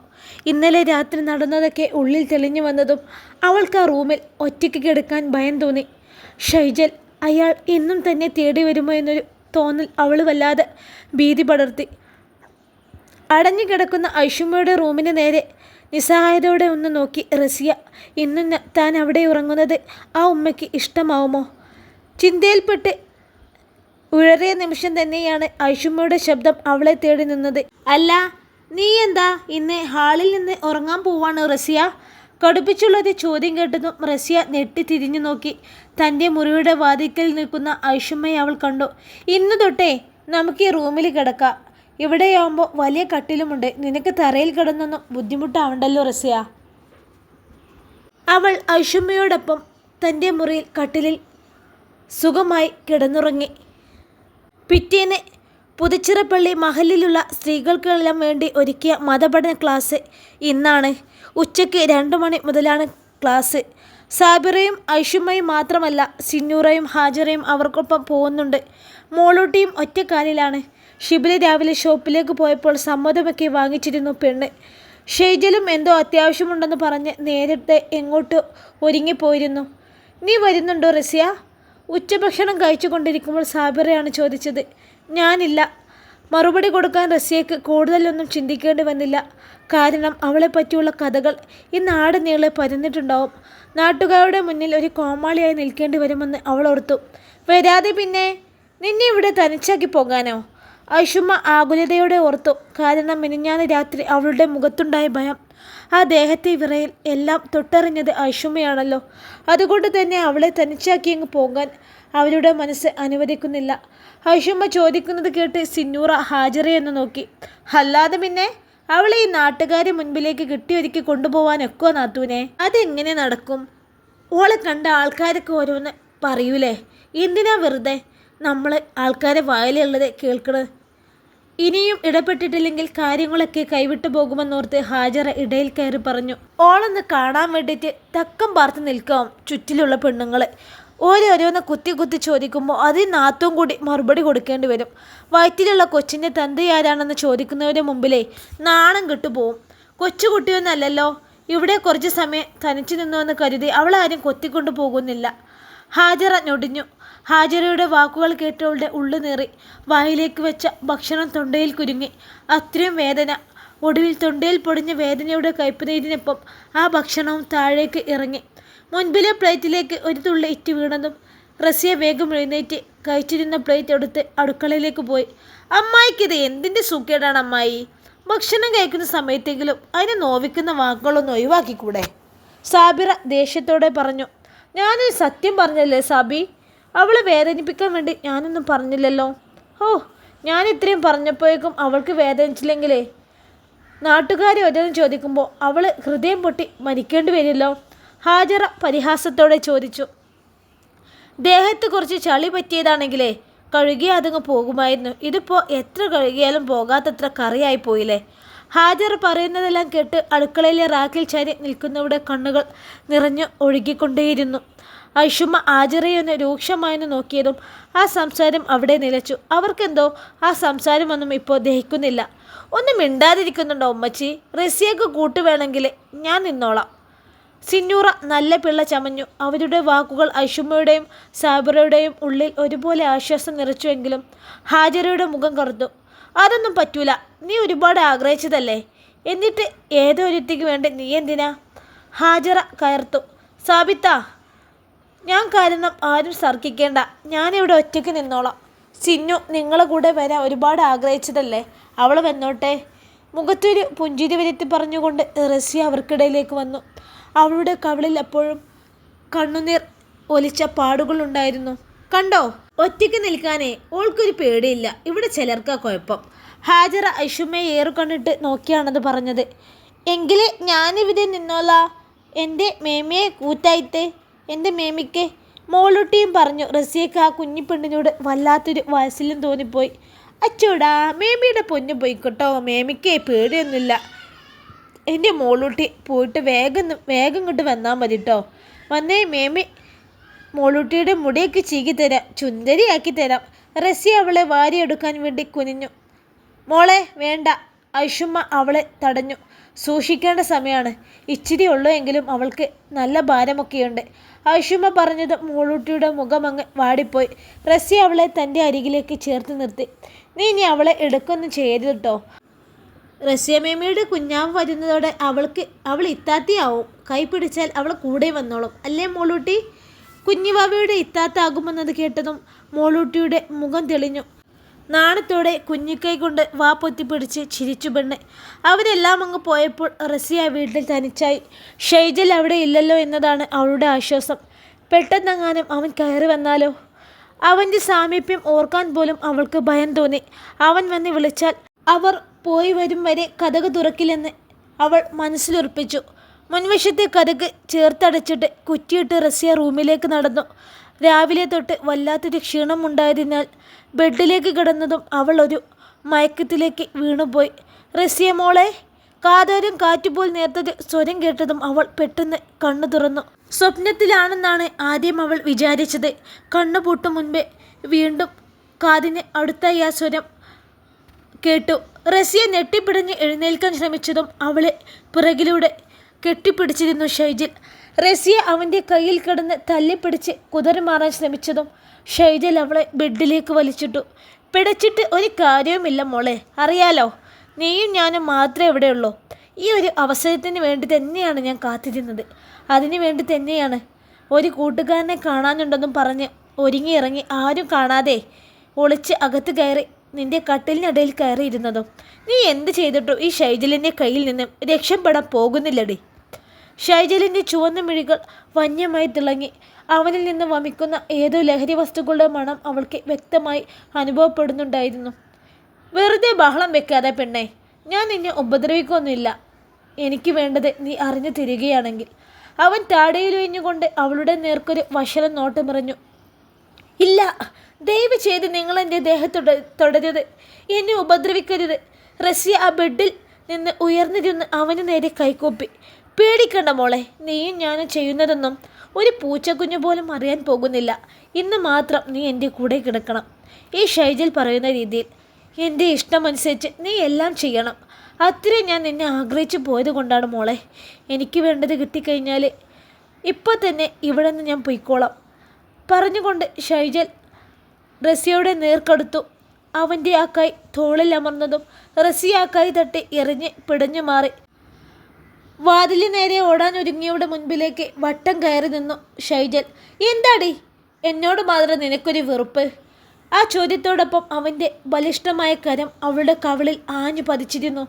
[SPEAKER 1] ഇന്നലെ രാത്രി നടന്നതൊക്കെ ഉള്ളിൽ തെളിഞ്ഞു വന്നതും അവൾക്ക് ആ റൂമിൽ ഒറ്റയ്ക്ക് കിടക്കാൻ ഭയം തോന്നി. ഷൈജൽ അയാൾ എന്നും തന്നെ തേടി വരുമോ എന്നൊരു തോന്നൽ അവൾ വല്ലാതെ ഭീതി പടർത്തി. അടഞ്ഞു കിടക്കുന്ന ഐഷുമ്മയുടെ റൂമിന് നേരെ നിസ്സഹായതയോടെ ഒന്ന് നോക്കി റസിയ ഇന്നും താൻ അവിടെ ഉറങ്ങുന്നത് ആ ഉമ്മയ്ക്ക് ഇഷ്ടമാവുമോ? ചിന്തയിൽപ്പെട്ട് ഉഴറിയ നിമിഷം തന്നെയാണ് ഐഷുമ്മയുടെ ശബ്ദം അവളെ തേടി നിന്നത്. അല്ല നീ എന്താ ഇന്ന് ഹാളിൽ നിന്ന് ഉറങ്ങാൻ പോവാണ് റസിയ? കടുപ്പിച്ചുള്ളത് ചോദ്യം കേട്ടതും റസിയ ഞെട്ടി തിരിഞ്ഞു നോക്കി. തന്റെ മുറിയുടെ വാതിക്കൽ നിൽക്കുന്ന ഐഷുമ്മയെ അവൾ കണ്ടു. ഇന്നു തൊട്ടേ നമുക്ക് ഈ റൂമിൽ കിടക്കാം. ഇവിടെയാവുമ്പോൾ വലിയ കട്ടിലുമുണ്ട്. നിനക്ക് തറയിൽ കിടന്നൊന്നും ബുദ്ധിമുട്ടാവണ്ടല്ലോ റസിയ. അവൾ ഐഷുമ്മയോടൊപ്പം തന്റെ മുറിയിൽ കട്ടിലിൽ സുഖമായി കിടന്നുറങ്ങി. പിറ്റേന്ന് പുതുച്ചിറപ്പള്ളി മഹലിലുള്ള സ്ത്രീകൾക്കെല്ലാം വേണ്ടി ഒരുക്കിയ മതപഠന ക്ലാസ് ഇന്നാണ്. ഉച്ചയ്ക്ക് രണ്ട് മണി മുതലാണ് ക്ലാസ്. സാബിറയും ഐഷുമ്മയും മാത്രമല്ല സിന്നൂറയും ഹാജറയും അവർക്കൊപ്പം പോകുന്നുണ്ട്. മോളൂട്ടിയും ഒറ്റക്കാലിലാണ്. ഷിബിലി രാവിലെ ഷോപ്പിലേക്ക് പോയപ്പോൾ സമ്മതമൊക്കെ വാങ്ങിച്ചിരുന്നു പെണ്ണ്. ഷെയ്ജലും എന്തോ അത്യാവശ്യമുണ്ടെന്ന് പറഞ്ഞ് നേരിട്ട് എങ്ങോട്ട് ഒരുങ്ങിപ്പോയിരുന്നു. നീ വരുന്നുണ്ടോ റസിയ? ഉച്ചഭക്ഷണം കഴിച്ചുകൊണ്ടിരിക്കുമ്പോൾ സാബിറയാണ് ചോദിച്ചത്. ഞാനില്ല. മറുപടി കൊടുക്കാൻ റസിയയ്ക്ക് കൂടുതലൊന്നും ചിന്തിക്കേണ്ടി വന്നില്ല. കാരണം അവളെ പറ്റിയുള്ള കഥകൾ ഈ നാട് നീളെ പരന്നിട്ടുണ്ടാവും. നാട്ടുകാരുടെ മുന്നിൽ ഒരു കോമാളിയായി നിൽക്കേണ്ടി വരുമെന്ന് അവൾ ഓർത്തു. വരാതെ പിന്നെ? നിന്നെ ഇവിടെ തനിച്ചാക്കി പോകാനോ? ഐഷുമ്മ ആകുലതയോടെ ഓർത്തു. കാരണം മിനിഞ്ഞാന്ന് രാത്രി അവളുടെ മുഖത്തുണ്ടായ ഭയം. ആ ദേഹത്തെ വിറയിൽ എല്ലാം തൊട്ടറിഞ്ഞത് ഐഷുമ്മയാണല്ലോ. അതുകൊണ്ട് തന്നെ അവളെ തനിച്ചാക്കി അങ്ങ് പോകാൻ അവരുടെ മനസ്സ് അനുവദിക്കുന്നില്ല. ഐഷുമ്മ ചോദിക്കുന്നത് കേട്ട് സിന്നൂറ ഹാജറയെന്ന് നോക്കി. അല്ലാതെ പിന്നെ അവളെ ഈ നാട്ടുകാരെ മുൻപിലേക്ക് കെട്ടിയൊരുക്കി കൊണ്ടുപോകാനൊക്കെ നാത്തൂനെ? അതെങ്ങനെ നടക്കും? ഓളെ കണ്ട ആൾക്കാരൊക്കെ ഓരോന്ന് പറയൂലേ? എന്തിനാ വെറുതെ? നമ്മൾ ആൾക്കാരെ വായിലുള്ളത് കേൾക്കണത് ഇനിയും ഇടപെട്ടിട്ടില്ലെങ്കിൽ കാര്യങ്ങളൊക്കെ കൈവിട്ടു പോകുമെന്നോർത്ത് ഹാജറ ഇടയിൽ കയറി പറഞ്ഞു. ഓളൊന്ന് കാണാൻ വേണ്ടിയിട്ട് തക്കം പാർത്ത് നിൽക്കാം ചുറ്റിലുള്ള പെണ്ണുങ്ങൾ ഓരോരോന്ന് കുത്തി കുത്തി ചോദിക്കുമ്പോൾ അതിൽ നാത്തും കൂടി മറുപടി കൊടുക്കേണ്ടി വരും. വയറ്റിലുള്ള കൊച്ചിന്റെ തന്തയാരാണെന്ന് ചോദിക്കുന്നവരുടെ മുമ്പിലേ നാണം കിട്ടുപോകും കൊച്ചുകുട്ടിയൊന്നല്ലല്ലോ. ഇവിടെ കുറച്ച് സമയം തനിച്ചു നിന്നുവെന്ന് കരുതി അവളാരും കൊത്തിക്കൊണ്ടു പോകുന്നില്ല. ഹാജറ ഞൊടിഞ്ഞു. ഹാജറയുടെ വാക്കുകൾ കേട്ടവളുടെ ഉള്ളു നേറി വായിലേക്ക് വെച്ച ഭക്ഷണം തൊണ്ടയിൽ കുരുങ്ങി. അത്രയും വേദന. ഒടുവിൽ തൊണ്ടയിൽ പൊടിഞ്ഞ വേദനയുടെ കയ്പുനീരിനൊപ്പം ആ ഭക്ഷണവും താഴേക്ക് ഇറങ്ങി. മുൻപിലെ പ്ലേറ്റിലേക്ക് ഒരു തുള്ളി ഇറ്റ് വീണതും റസിയ വേഗം എഴുന്നേറ്റ് കഴിച്ചിരുന്ന പ്ലേറ്റ് എടുത്ത് അടുക്കളയിലേക്ക് പോയി. അമ്മായിക്കിത് എന്തിന്റെ സുഖേടാണ് അമ്മായി? ഭക്ഷണം കഴിക്കുന്ന സമയത്തെങ്കിലും അതിനെ നോവിക്കുന്ന വാക്കുകളൊന്ന് ഒഴിവാക്കിക്കൂടെ? സാബിറ ദേഷ്യത്തോടെ പറഞ്ഞു. ഞാനൊരു സത്യം പറഞ്ഞല്ലേ സാബി? അവളെ വേദനിപ്പിക്കാൻ വേണ്ടി ഞാനൊന്നും പറഞ്ഞില്ലല്ലോ. ഓ ഞാൻ ഇത്രയും പറഞ്ഞപ്പോഴേക്കും അവൾക്ക് വേദനിച്ചില്ലെങ്കിലേ? നാട്ടുകാരെ ഓരോന്ന് ചോദിക്കുമ്പോൾ അവൾ ഹൃദയം പൊട്ടി മരിക്കേണ്ടി വരില്ലോ. ഹാജറ പരിഹാസത്തോടെ ചോദിച്ചു. ദേഹത്ത് കുറച്ച് ചളി പറ്റിയതാണെങ്കിലേ കഴുകിയാൽ അതങ്ങ് പോകുമായിരുന്നു. ഇതിപ്പോൾ എത്ര കഴുകിയാലും പോകാത്തത്ര കറിയായി പോയില്ലേ? ഹാജർ പറയുന്നതെല്ലാം കേട്ട് അടുക്കളയിലെ റാക്കിൽ ചാരി നിൽക്കുന്നവരുടെ കണ്ണുകൾ നിറഞ്ഞു ഒഴുകിക്കൊണ്ടേയിരുന്നു. ഐഷുമ്മ ആജറയൊന്ന് രൂക്ഷമായെന്ന് നോക്കിയതും ആ സംസാരം അവിടെ നിലച്ചു. അവർക്കെന്തോ ആ സംസാരമൊന്നും ഇപ്പോൾ ദഹിക്കുന്നില്ല. ഒന്നും മിണ്ടാതിരിക്കുന്നുണ്ടോ ഉമ്മച്ചി? റസിയക്ക് കൂട്ടുവേണമെങ്കിൽ ഞാൻ നിന്നോളാം. സിന്നൂറ നല്ല പിള്ള ചമഞ്ഞു. അവരുടെ വാക്കുകൾ ഐഷുമ്മയുടെയും സാബറയുടെയും ഉള്ളിൽ ഒരുപോലെ ആശ്വാസം നിറച്ചുവെങ്കിലും ഹാജരയുടെ മുഖം കറുത്തു. അതൊന്നും പറ്റൂല. നീ ഒരുപാട് ആഗ്രഹിച്ചതല്ലേ? എന്നിട്ട് ഏതോ ഒരുത്തിക്ക് വേണ്ടി നീ എന്തിനാ? ഹാജറ കയർത്തു. സാബിത്ത ഞാൻ കാരണം ആരും സർക്കിക്കേണ്ട ഞാനിവിടെ ഒറ്റയ്ക്ക് നിന്നോളാം. സിന്നു നിങ്ങളെ കൂടെ വരാൻ ഒരുപാട് ആഗ്രഹിച്ചതല്ലേ? അവൾ വന്നോട്ടെ മുഖത്തൊരു പുഞ്ചിരി വരുത്തി പറഞ്ഞുകൊണ്ട് റസിയ അവർക്കിടയിലേക്ക് വന്നു. അവളുടെ കവിളിൽ എപ്പോഴും കണ്ണുനീർ ഒലിച്ച പാടുകളുണ്ടായിരുന്നു. കണ്ടോ? ഒറ്റയ്ക്ക് നിൽക്കാനേ ഓൾക്കൊരു പേടിയില്ല. ഇവിടെ ചിലർക്കാ കുഴപ്പം. ഹാജറ ഐഷുമ്മയെ ഏറു കണ്ടിട്ട് നോക്കിയാണത് പറഞ്ഞത്. എങ്കിലേ ഞാനിവിടെ നിന്നോളാ. എന്റെ മേമയെ കൂത്തായിത്തെ. എന്റെ മേമിക്ക് മോളൊട്ടിയും പറഞ്ഞു റസിയക്ക് ആ കുഞ്ഞിപ്പെണ്ണിനോട് വല്ലാത്തൊരു വയസ്സിലും തോന്നിപ്പോയി. അച്ചോടാ മേമിയുടെ പൊന്നു പോയിക്കോട്ടോ മേമിക്ക് പേടിയൊന്നുമില്ല. എന്റെ മോളൂട്ടി പോയിട്ട് വേഗം വേഗം ഇങ്ങോട്ട് വന്നാൽ മതി കേട്ടോ വന്നേ മേമി മോളൂട്ടിയുടെ മുടിയൊക്കെ ചീകി തരാം ചുന്ദരിയാക്കി തരാം. റസി അവളെ വാരിയെടുക്കാൻ വേണ്ടി കുനിഞ്ഞു. മോളെ വേണ്ട. ഐഷുമ്മ അവളെ തടഞ്ഞു. സൂക്ഷിക്കേണ്ട സമയമാണ് ഇച്ചിരി ഉള്ളൂ എങ്കിലും അവൾക്ക് നല്ല ഭാരമൊക്കെയുണ്ട്. ഐഷുമ്മ പറഞ്ഞത് മോളൂട്ടിയുടെ മുഖമങ്ങ് വാടിപ്പോയി. റസി അവളെ തന്റെ അരികിലേക്ക് ചേർത്ത് നിർത്തി. നീ ഇനി അവളെ എടുക്കൊന്നും ചെയ്യരുത് കേട്ടോ റസിയമേമയുടെ കുഞ്ഞാവ് വരുന്നതോടെ അവൾക്ക് അവൾ ഇത്താത്തിയാവും. കൈ പിടിച്ചാൽ അവൾ കൂടെ വന്നോളും. അല്ലേ മോളൂട്ടി? കുഞ്ഞിവാവയുടെ ഇത്താത്താകുമെന്നത് കേട്ടതും മോളൂട്ടിയുടെ മുഖം തെളിഞ്ഞു. നാണത്തോടെ കുഞ്ഞിക്കൈ കൊണ്ട് വാ പൊത്തിപ്പിടിച്ച് ചിരിച്ചു പെണ്ണ്. അവരെല്ലാം അങ്ങ് പോയപ്പോൾ റസിയ വീട്ടിൽ തനിച്ചായി. ഷൈജൽ അവിടെ ഇല്ലല്ലോ എന്നതാണ് അവളുടെ ആശ്വാസം. പെട്ടെന്നെങ്ങാനും അവൻ കയറി വന്നാലോ? അവന്റെ സാമീപ്യം ഓർക്കാൻ പോലും അവൾക്ക് ഭയം തോന്നി. അവൻ വന്ന് വിളിച്ചാൽ അവർ പോയി വരും വരെ കഥക് തുറക്കില്ലെന്ന് അവൾ മനസ്സിലുറപ്പിച്ചു. മുൻവശത്തെ കഥക് ചേർത്തടച്ചിട്ട് കുറ്റിയിട്ട് റസിയ റൂമിലേക്ക് നടന്നു. രാവിലെ തൊട്ട് വല്ലാത്തൊരു ക്ഷീണമുണ്ടായതിനാൽ ബെഡിലേക്ക് കിടന്നതും അവൾ ഒരു മയക്കത്തിലേക്ക് വീണുപോയി. റസിയ മോളെ കാതോരം കാറ്റുപോൽ നേർത്തത് സ്വരം കേട്ടതും അവൾ പെട്ടെന്ന് കണ്ണു തുറന്നു. സ്വപ്നത്തിലാണെന്നാണ് ആദ്യം അവൾ വിചാരിച്ചത്. കണ്ണു പൂട്ടും മുൻപേ വീണ്ടും കാതിന് അടുത്തായി ആ സ്വരം കേട്ടു. റസിയ ഞെട്ടിപ്പിടഞ്ഞ് എഴുന്നേൽക്കാൻ ശ്രമിച്ചതും അവളെ പിറകിലൂടെ കെട്ടിപ്പിടിച്ചിരുന്നു ഷൈജിൽ. റസിയ അവന്റെ കയ്യിൽ കിടന്ന് തല്ലിപ്പിടിച്ച് കുതിരമാറാൻ ശ്രമിച്ചതും ഷൈജൽ അവളെ ബെഡിലേക്ക് വലിച്ചിട്ടു. പിടച്ചിട്ട് ഒരു കാര്യവുമില്ല മോളെ. അറിയാലോ നീയും ഞാനും മാത്രമേ ഇവിടെയുള്ളൂ. ഈ ഒരു അവസരത്തിന് വേണ്ടി തന്നെയാണ് ഞാൻ കാത്തിരുന്നത്. അതിനു വേണ്ടി തന്നെയാണ്. ഒരു കൂട്ടുകാരനെ കാണാനുണ്ടെന്നും പറഞ്ഞ് ഒരുങ്ങിയിറങ്ങി ആരും കാണാതെ ഒളിച്ച് അകത്ത് കയറി നിന്റെ കട്ടിലിനിടയിൽ കയറിയിരുന്നതും. നീ എന്ത് ചെയ്തിട്ടും ഈ ഷൈജലിന്റെ കയ്യിൽ നിന്ന് രക്ഷപ്പെടാൻ പോകുന്നില്ലടി. ഷൈജലിന്റെ ചുവന്ന മിഴികൾ വന്യമായി തിളങ്ങി. അവനിൽ നിന്ന് വമിക്കുന്ന ഏതോ ലഹരി വസ്തുക്കളുടെ മണം അവൾക്ക് വ്യക്തമായി അനുഭവപ്പെടുന്നുണ്ടായിരുന്നു. വെറുതെ ബഹളം വെക്കാതെ പെണ്ണേ ഞാൻ നിന്നെ ഉപദ്രവിക്കൊന്നുമില്ല. എനിക്ക് വേണ്ടത് നീ അറിഞ്ഞു തിരികെയാണെങ്കിൽ. അവൻ താടയിലൊഴിഞ്ഞുകൊണ്ട് അവളുടെ നേർക്കൊരു വശലം നോട്ടമിറഞ്ഞു ഇല്ല ദയവ് ചെയ്ത് നിങ്ങൾ എന്റെ ദേഹത്തൊട തൊടരുത്. എന്നെ ഉപദ്രവിക്കരുത്. റസിയ ആ ബെഡിൽ നിന്ന് ഉയർന്നിരുന്ന് അവന് നേരെ കൈകൂപ്പി പേടിക്കണ്ട മോളെ. നീയും ഞാനും ചെയ്യുന്നതൊന്നും ഒരു പൂച്ചക്കുഞ്ഞു പോലും അറിയാൻ പോകുന്നില്ല. ഇന്ന് മാത്രം നീ എന്റെ കൂടെ കിടക്കണം. ഈ ഷൈജൽ പറയുന്ന രീതിയിൽ എന്റെ ഇഷ്ടമനുസരിച്ച് നീ എല്ലാം ചെയ്യണം. അത്രയും ഞാൻ നിന്നെ ആഗ്രഹിച്ചു പോയത് കൊണ്ടാണ് മോളെ. എനിക്ക് വേണ്ടത് കിട്ടിക്കഴിഞ്ഞാൽ ഇപ്പോൾ തന്നെ ഇവിടെ നിന്ന് ഞാൻ പൊയ്ക്കോളാം. പറഞ്ഞുകൊണ്ട് ഷൈജൽ റസിയയുടെ നേർക്കടുത്തു. അവന്റെ ആ കൈ തോളിൽ അമർന്നതും റസിയ ആ കൈ തട്ടി എറിഞ്ഞ് പിടഞ്ഞു മാറി. വാതിലിന് നേരെ ഓടാൻ ഒരുങ്ങിയവിടെ മുൻപിലേക്ക് വട്ടം കയറി നിന്നു. ഷൈജൽ എന്താടി? എന്നോട് മാത്രം നിനക്കൊരു വെറുപ്പ്. ആ ചോദ്യത്തോടൊപ്പം അവന്റെ ബലിഷ്ഠമായ കരം അവളുടെ കവളിൽ ആഞ്ഞു പതിച്ചിരുന്നു.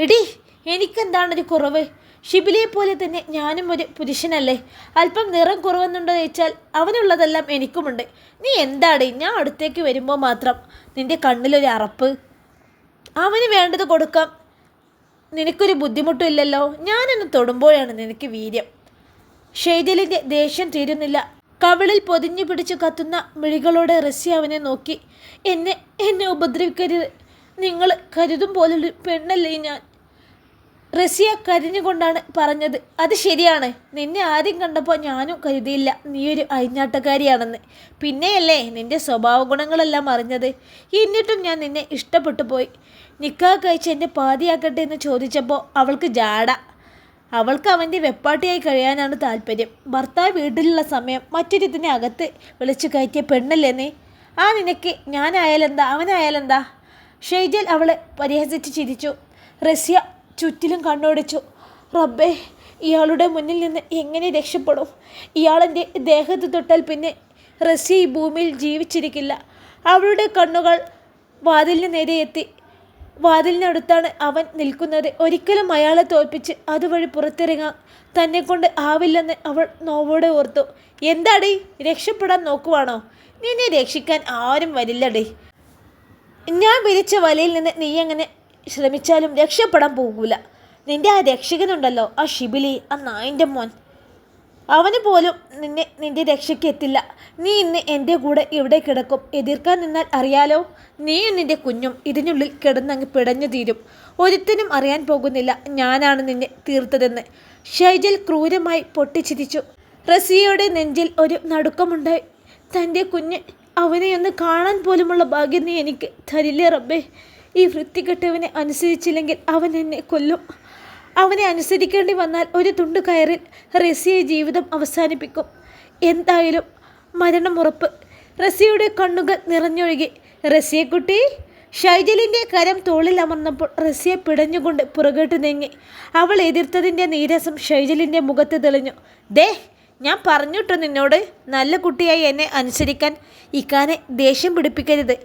[SPEAKER 1] എടി എനിക്കെന്താണൊരു കുറവ്? ഷിബിലിയെ പോലെ തന്നെ ഞാനും ഒരു പുരുഷനല്ലേ? അല്പം നിറം കുറവെന്നുണ്ടോ ചോദിച്ചാൽ അവനുള്ളതെല്ലാം എനിക്കുമുണ്ട്. നീ എന്താടി? ഞാൻ അടുത്തേക്ക് വരുമ്പോൾ മാത്രം നിന്റെ കണ്ണിലൊരു അറപ്പ്. അവന് വേണ്ടത് കൊടുക്കാം. നിനക്കൊരു ബുദ്ധിമുട്ടും ഇല്ലല്ലോ ഞാനൊന്ന് തൊടുമ്പോഴാണ് നിനക്ക് വീര്യം. ഷെയ്ജലിന്റെ ദേഷ്യം തീരുന്നില്ല. കവിളിൽ പൊതിഞ്ഞു പിടിച്ചു കത്തുന്ന മിഴികളോടെ റസ്സി അവനെ നോക്കി. എന്നെ എന്നെ ഉപദ്രവിക്കരുത്. നിങ്ങൾ കരുതും പോലൊരു പെണ്ണല്ലേ ഞാൻ? റസിയ കരിഞ്ഞുകൊണ്ടാണ് പറഞ്ഞത്. അത് ശരിയാണ്. നിന്നെ ആദ്യം കണ്ടപ്പോൾ ഞാനും കരുതിയില്ല. നീയൊരു അഴിഞ്ഞാട്ടക്കാരിയാണെന്ന്. പിന്നെയല്ലേ നിന്റെ സ്വഭാവ ഗുണങ്ങളെല്ലാം അറിഞ്ഞത്. എന്നിട്ടും ഞാൻ നിന്നെ ഇഷ്ടപ്പെട്ടു പോയി. നിക്കാ കഴിച്ച് എന്നെ പാതിയാക്കട്ടെ എന്ന് ചോദിച്ചപ്പോൾ അവൾക്ക് ജാട. അവൾക്ക് അവന്റെ വെപ്പാട്ടിയായി കഴിയാനാണ് താല്പര്യം. ഭർത്താവ് വീട്ടിലുള്ള സമയം മറ്റൊരുത്തിനെ അകത്ത് വിളിച്ചു കയറ്റിയ പെണ്ണല്ലേ നീ ആ നിനക്ക് ഞാനായാലെന്താ? അവനായാലെന്താ? ഷെയ്ജൽ അവളെ പരിഹസിച്ച് ചിരിച്ചു. റസ്യ ചുറ്റിലും കണ്ണോടിച്ചു. റബ്ബേ ഇയാളുടെ മുന്നിൽ നിന്ന് എങ്ങനെ രക്ഷപ്പെടും? ഇയാളെന്റെ ദേഹത്ത് തൊട്ടാൽ പിന്നെ റസ്യ ഈ ഭൂമിയിൽ ജീവിച്ചിരിക്കില്ല. അവളുടെ കണ്ണുകൾ വാതിലിന് നേരെ എത്തി. വാതിലിനടുത്താണ് അവൻ നിൽക്കുന്നത്. ഒരിക്കലും അയാളെ തോൽപ്പിച്ച് അതുവഴി പുറത്തിറങ്ങാൻ തന്നെ കൊണ്ട് ആവില്ലെന്ന് അവൾ നോവോടെ ഓർത്തു. എന്താടി? രക്ഷപ്പെടാൻ നോക്കുവാണോ? നിന്നെ രക്ഷിക്കാൻ ആരും വരില്ലടി. ഞാൻ വിരിച്ച വലയിൽ നിന്ന് നീ എങ്ങനെ ശ്രമിച്ചാലും രക്ഷപ്പെടാൻ പോകൂല. നിന്റെ ആ രക്ഷകനുണ്ടല്ലോ ആ ഷിബിലി ആ നായന്റെ മോൻ. അവന് പോലും നിന്നെ നിന്റെ രക്ഷയ്ക്ക് എത്തില്ല. നീ ഇന്ന് എന്റെ കൂടെ ഇവിടെ കിടക്കും? എതിർക്കാൻ നിന്നാൽ അറിയാലോ? നീ നിന്റെ കുഞ്ഞും ഇതിനുള്ളിൽ കിടന്നങ്ങ് പിടഞ്ഞു തീരും. ഒരുത്തിനും അറിയാൻ പോകുന്നില്ല ഞാനാണ് നിന്നെ തീർത്തതെന്ന്. ഷൈജൽ ക്രൂരമായി പൊട്ടിച്ചിരിച്ചു. റസിയയുടെ നെഞ്ചിൽ ഒരു നടുക്കമുണ്ടായി. തന്റെ കുഞ്ഞ് അവനെ ഒന്ന് കാണാൻ പോലുമുള്ള ഭാഗ്യം നീ എനിക്ക് തരില്ലേ റബ്ബേ? ഈ വൃത്തികെട്ടവനെ അനുസരിച്ചില്ലെങ്കിൽ അവൻ എന്നെ കൊല്ലും. അവനെ അനുസരിക്കേണ്ടി വന്നാൽ ഒരു തുണ്ട് കയറിൽ റസിയെ ജീവിതം അവസാനിപ്പിക്കും. എന്തായാലും മരണമുറപ്പ് റസിയുടെ കണ്ണുകൾ നിറഞ്ഞൊഴുകി. റസിയെക്കുട്ടി ഷൈജലിന്റെ കരം തോളിൽ അമർന്നപ്പോൾ റസിയെ പിടഞ്ഞുകൊണ്ട് പുറകോട്ട് നീങ്ങി. അവൾ എതിർത്തതിന്റെ നീരസം ഷൈജലിന്റെ മുഖത്ത് തെളിഞ്ഞു. ദേ ഞാൻ പറഞ്ഞിട്ടു നിന്നോട് നല്ല കുട്ടിയായി എന്നെ അനുസരിക്കാൻ. ഇക്കാനെ ദേഷ്യം പിടിപ്പിക്കരുത്.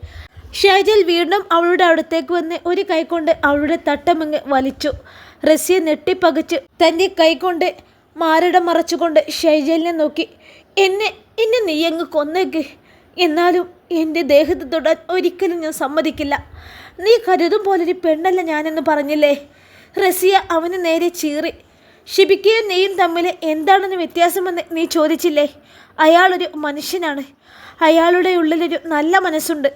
[SPEAKER 1] ഷൈജൽ വീണ്ടും അവളുടെ അടുത്തേക്ക് വന്ന് ഒരു കൈകൊണ്ട് അവളുടെ തട്ടമങ്ങ് വലിച്ചു. റസിയെ നെട്ടിപ്പകച്ച് തന്റെ കൈകൊണ്ട് മാരട മറച്ചുകൊണ്ട് ഷൈജലിനെ നോക്കി എന്നെ എന്നെ നീ അങ്ങ് കൊന്നേക്ക്. എന്നാലും എന്റെ ദേഹത്ത് തൊടാൻ ഒരിക്കലും ഞാൻ സമ്മതിക്കില്ല. നീ കരുതും പോലൊരു പെണ്ണല്ല ഞാനെന്ന് പറഞ്ഞില്ലേ? റസിയ അവന് നേരെ ചീറി ഷിബിക്കയും നീയും തമ്മിൽ എന്താണെന്ന് വ്യത്യാസമെന്ന് നീ ചോദിച്ചില്ലേ? അയാളൊരു മനുഷ്യനാണ്. അയാളുടെ ഉള്ളിലൊരു നല്ല മനസ്സുണ്ട്.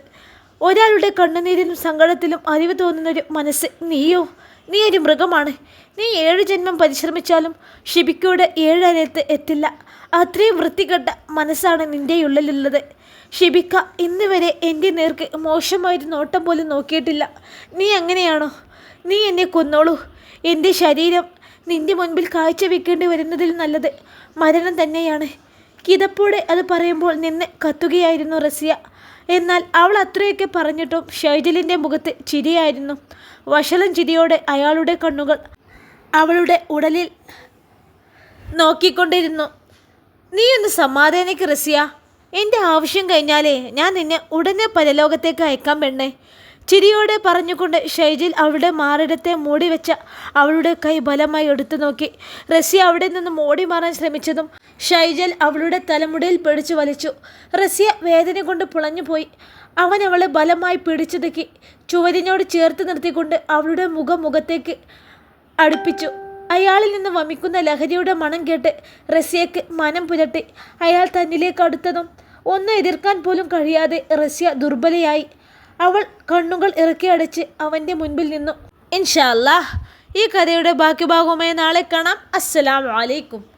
[SPEAKER 1] ഒരാളുടെ കണ്ണുനീരിലും സങ്കടത്തിലും അറിവ് തോന്നുന്നൊരു മനസ്സ് നീയോ? നീ ഒരു മൃഗമാണ്. നീ ഏഴ് ജന്മം പരിശ്രമിച്ചാലും ഷിബിക്കയുടെ ഏഴരത്ത് എത്തില്ല. അത്രയും വൃത്തികെട്ട മനസ്സാണ് നിന്റെ ഉള്ളിലുള്ളത് ഷിബിക്ക ഇന്ന് വരെ എന്റെ നേർക്ക് മോശമായൊരു നോട്ടം പോലും നോക്കിയിട്ടില്ല. നീ അങ്ങനെയാണോ നീ എന്നെ കൊന്നോളൂ. എന്റെ ശരീരം നിന്റെ മുൻപിൽ കാഴ്ചവെക്കേണ്ടി വരുന്നതിൽ നല്ലത് മരണം തന്നെയാണ്. കിതപ്പോടെ അത് പറയുമ്പോൾ നിന്ന് കത്തുകയായിരുന്നു റസിയ. എന്നാൽ അവൾ അത്രയൊക്കെ പറഞ്ഞിട്ടും ഷൈജലിന്റെ മുഖത്ത് ചിരിയായിരുന്നു. വഷളം ചിരിയോടെ അയാളുടെ കണ്ണുകൾ അവളുടെ ഉടലിൽ നോക്കിക്കൊണ്ടിരുന്നു. നീ ഒന്ന് സമാധാനിക്ക് റസിയ. എന്റെ ആവശ്യം കഴിഞ്ഞാലേ ഞാൻ നിന്നെ ഉടനെ പരലോകത്തേക്ക് അയക്കാൻ പെണ്ണേ. ചിരിയോടെ പറഞ്ഞുകൊണ്ട് ഷൈജിൽ അവളുടെ മാറിടത്തെ മൂടി വെച്ച അവളുടെ കൈ ബലമായി എടുത്തു നോക്കി. റസിയ അവിടെ നിന്നും മോടി മാറാൻ ശ്രമിച്ചതും ഷൈജൽ അവളുടെ തലമുടിയിൽ പിടിച്ചു വലിച്ചു. റസിയ വേദന കൊണ്ട് പുളഞ്ഞുപോയി അവൻ അവളെ ബലമായി പിടിച്ചു തക്കി ചുവരിനോട് ചേർത്ത് നിർത്തിക്കൊണ്ട് അവളുടെ മുഖം മുഖത്തേക്ക് അടുപ്പിച്ചു. അയാളിൽ നിന്ന് വമിക്കുന്ന ലഹരിയുടെ മണം കേട്ട് റസിയക്ക് മനം പുരട്ടി അയാൾ തന്നിലേക്ക് അടുത്തതും ഒന്നും എതിർക്കാൻ പോലും കഴിയാതെ റസ്യ ദുർബലയായി. അവൾ കണ്ണുകൾ ഇറക്കി അടച്ച് അവന്റെ മുൻപിൽ നിന്നു. ഇൻഷാല്ലാ ഈ കഥയുടെ ബാക്കി ഭാഗവുമായി നാളെ കാണാം. അസ്സലാമു അലൈക്കും.